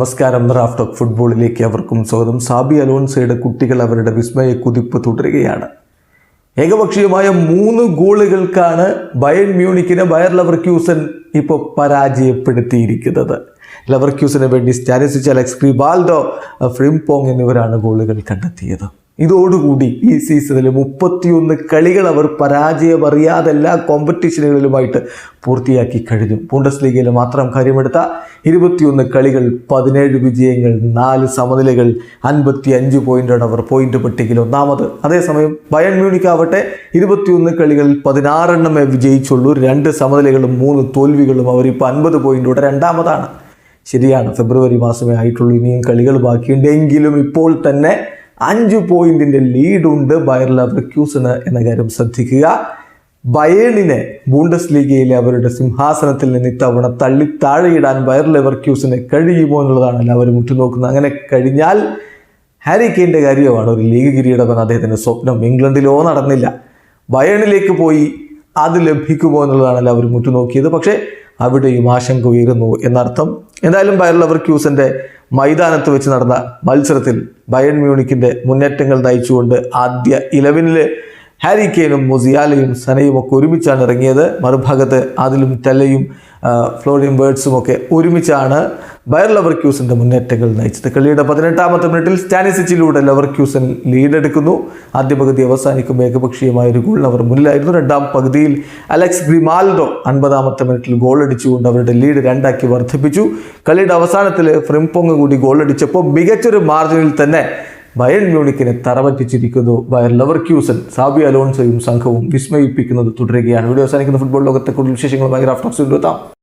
നമസ്കാരം. Raft of ഫുട്ബോളിലേക്ക് അവർക്കും സ്വാഗതം. സാബി അലോൺസയുടെ കുട്ടികൾ അവരുടെ വിസ്മയ കുതിപ്പ് തുടരുകയാണ്. ഏകപക്ഷീയമായ മൂന്ന് ഗോളുകൾക്കാണ് ബയൺ മ്യൂണിക്കിനെ ബയർ ലവർക്യൂസൻ ഇപ്പോൾ പരാജയപ്പെടുത്തിയിരിക്കുന്നത്. ലവർക്യൂസിന് വേണ്ടി സ്റ്റാനിസിച്ച് അലക്സ് ക്രിബാൽഡോ ഫ്രിംപോങ് എന്നിവരാണ് ഗോളുകൾ കണ്ടെത്തിയത്. ഇതോടുകൂടി ഈ സീസണിൽ മുപ്പത്തിയൊന്ന് കളികൾ അവർ പരാജയമറിയാതെ എല്ലാ കോമ്പറ്റീഷനുകളിലുമായിട്ട് പൂർത്തിയാക്കി കഴിഞ്ഞു. പൂണ്ടസ് ലീഗിൽ മാത്രം കാര്യമെടുത്ത ഇരുപത്തിയൊന്ന് കളികൾ പതിനേഴ് വിജയങ്ങൾ നാല് സമനിലകൾ അൻപത്തി അഞ്ച് പോയിന്റാണ് അവർ പോയിന്റ് പട്ടികയിൽ ഒന്നാമത്. അതേസമയം ബയൺ മ്യൂണിക് ആവട്ടെ ഇരുപത്തിയൊന്ന് കളികളിൽ പതിനാറെണ്ണമേ വിജയിച്ചുള്ളൂ. രണ്ട് സമനിലകളും മൂന്ന് തോൽവികളും അവരിപ്പോൾ അൻപത് പോയിന്റോടെ രണ്ടാമതാണ്. ശരിയാണ് ഫെബ്രുവരി മാസമേ ആയിട്ടുള്ളൂ ഇനിയും കളികൾ ബാക്കിയുണ്ട്. എങ്കിലും ഇപ്പോൾ തന്നെ അഞ്ച് പോയിന്റിന്റെ ലീഡുണ്ട് ബയർ ലവർക്യൂസിന് എന്ന കാര്യം ശ്രദ്ധിക്കുക. ബയേണിനെ ബൂണ്ടസ് ലീഗയിലെ അവരുടെ സിംഹാസനത്തിൽ നിന്ന് ഇത്തവണ തള്ളി താഴെയിടാൻ ബയർ ലെവർക്യൂസിന് കഴിയുമോ എന്നുള്ളതാണ് എല്ലാവരും ഉറ്റുനോക്കുന്നത്. അങ്ങനെ കഴിഞ്ഞാൽ ഹാരി കെയിന്റെ കാര്യമാണ് ഒരു ലീഗ് കിരീടമെന്ന് അദ്ദേഹത്തിന്റെ സ്വപ്നം. ഇംഗ്ലണ്ടിലോ നടന്നില്ല. ബയേണിലേക്ക് പോയി അത് ലഭിക്കുമോ എന്നുള്ളതാണ് എല്ലാവരും മുറ്റുനോക്കിയത് പക്ഷേ അവിടെയും ആശങ്ക ഉയരുന്നു എന്നർത്ഥം. എന്തായാലും ബയർ ലെവർക്യൂസിന്റെ മൈതാനത്ത് വെച്ച് നടന്ന മത്സരത്തിൽ ബയൺ മ്യൂണിക്കിന്റെ മുന്നേറ്റങ്ങൾ നയിച്ചുകൊണ്ട് ആദ്യ ഇലവനിൽ ഹാരി കെയിനും മുസിയാലയും സനയും ഒക്കെ ഒരുമിച്ചാണ് ഇറങ്ങിയത്. മറുഭാഗത്ത് അതിലും തെല്ലയും ഫ്ലോറിയും ബേർഡ്സും ഒക്കെ ഒരുമിച്ചാണ് ബയർ ലവർ ക്യൂസിന്റെ മുന്നേറ്റങ്ങൾ നയിച്ചത്. കളിയുടെ പതിനെട്ടാമത്തെ മിനിറ്റിൽ സ്റ്റാനിസിച്ചിലൂടെ ലവർ ക്യൂസൻ ലീഡെടുക്കുന്നു. ആദ്യ പകുതി അവസാനിക്കും ഏകപക്ഷീയമായ ഒരു ഗോൾ അവർ മുന്നിലായിരുന്നു. രണ്ടാം പകുതിയിൽ അലക്സ് ഗ്രിമാൽഡോ അൻപതാമത്തെ മിനിറ്റിൽ ഗോൾ അടിച്ചുകൊണ്ട് അവരുടെ ലീഡ് രണ്ടാക്കി വർദ്ധിപ്പിച്ചു. കളിയുടെ അവസാനത്തിൽ ഫ്രിംപോങ് കൂടി ഗോൾ അടിച്ചപ്പോൾ മികച്ചൊരു മാർജിനിൽ തന്നെ ബയൺ മ്യൂണിക്കിനെ തറപറ്റിച്ചിരിക്കുന്നു ബയർ ലവർ ക്യൂസൻ സാബി അലോൺസയും സംഘവും വിസ്മയിപ്പിക്കുന്നത് തുടരുകയാണ്. വീഡിയോ അവസാനിക്കുന്ന ഫുട്ബോൾ ലോകത്തെ കൂടുതൽ വിശേഷങ്ങളുമായി റാഫ്റ്റോക്സ് എത്താം.